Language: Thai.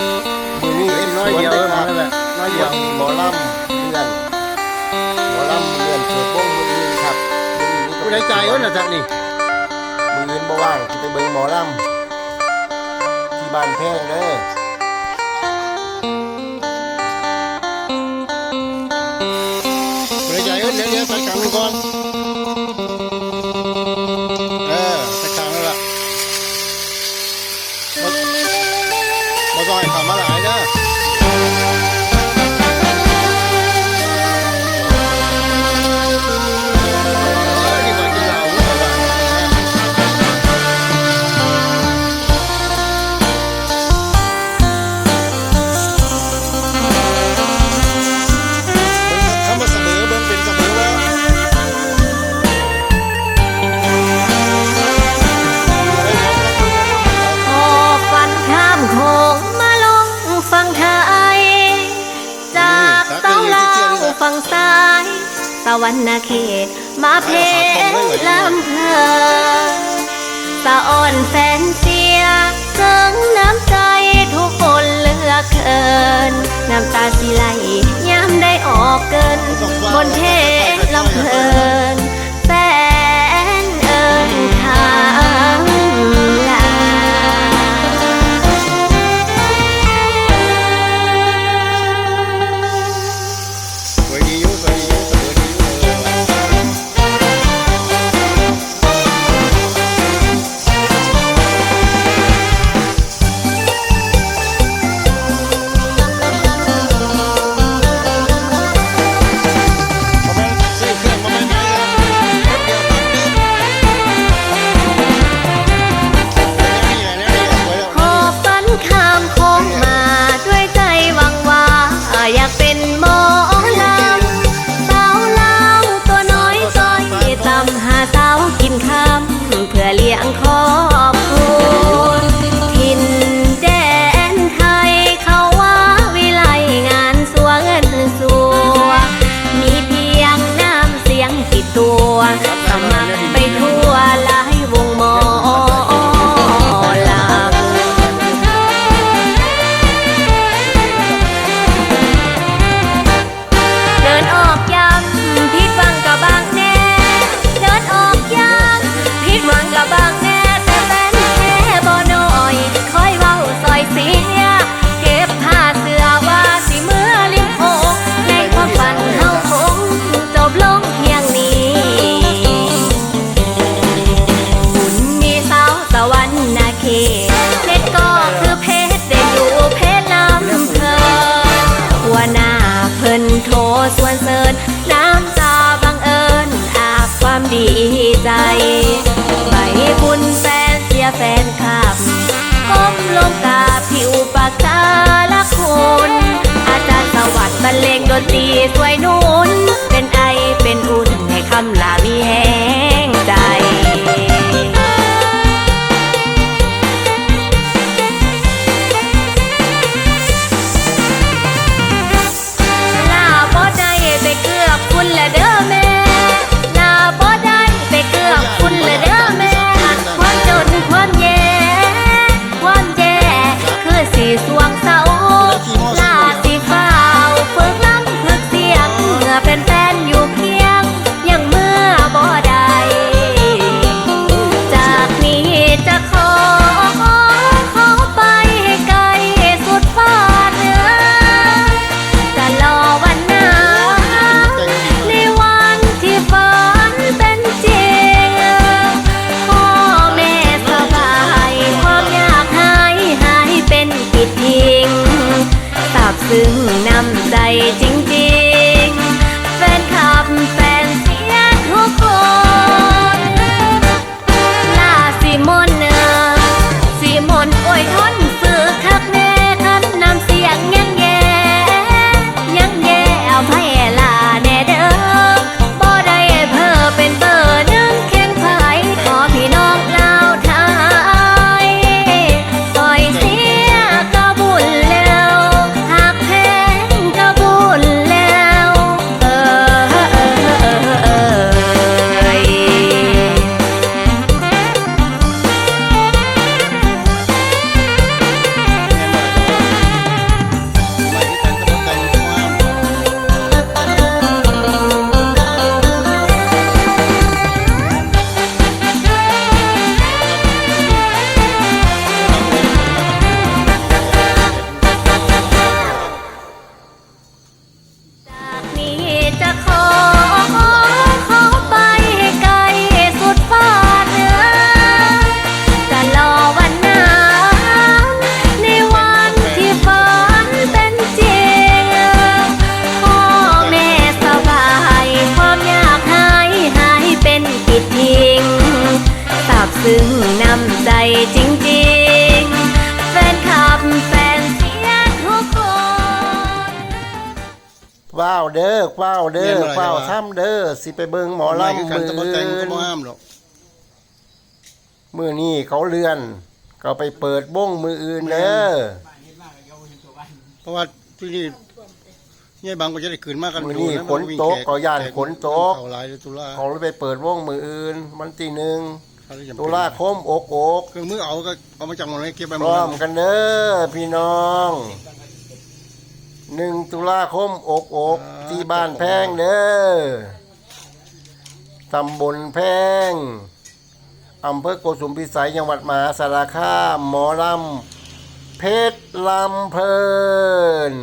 มึงเอ็นน้อยเยอะมากเลยน้อยเดียวหมอลำเลื่อนหมอลำเลื่อนเสือโป้งมืออื่นครับกูได้ใจก็นะจังนี่มืออื่นบ่ว่างจะไปเบิ่งหมอลำที่บ้านแพงเลย ตะวันนาเขตมาเพชรลำเพอสะอ่อนแฟนเสียเกิงน้ำใจ แฟนคลับก้มลงกาบที่อุปการะคนอาจารย์สวัสดิ์บรรเลงดนตรีสวยนุ่นเป็นไอเป็นอุ่นให้คำลามีแหง สีสวงเสาลา ว้าวเด้อว้าวเด้เรีอยนมาหลายว้าวแล้ววะทํเด้อสิไปเบิ่งหมอไม่ลำคือกันมืตะบนแต่งอก็บ่ห้ามหรอกมื้อนี้เขาเลื่อนก็ไปเปิดวงมืออื่นเด้อเพราะว่าที่นี่เนี่ยบางก็จะได้คืนมากกันมื้อดูนี้นะฝนตกก็ย่านฝนตกเขาหลายเลยตุลาเขาเลยไปเปิดวงมืออื่นวันที่หนึ่งเขาเลยจำเป็นตุลาคมอกอกเครื่องมือเอาก็เอามาจากหมดเลยเก็บไปหพมดร้อแล้วมกันเด้อพี่น้อง หนึ่งตุลาคมอกอกที่บ้านแพงเด้อตำบลแพงอำเภอโกสุมพิสัยจังหวัดมหาสารคามหมอลำเพชรลำเพลิน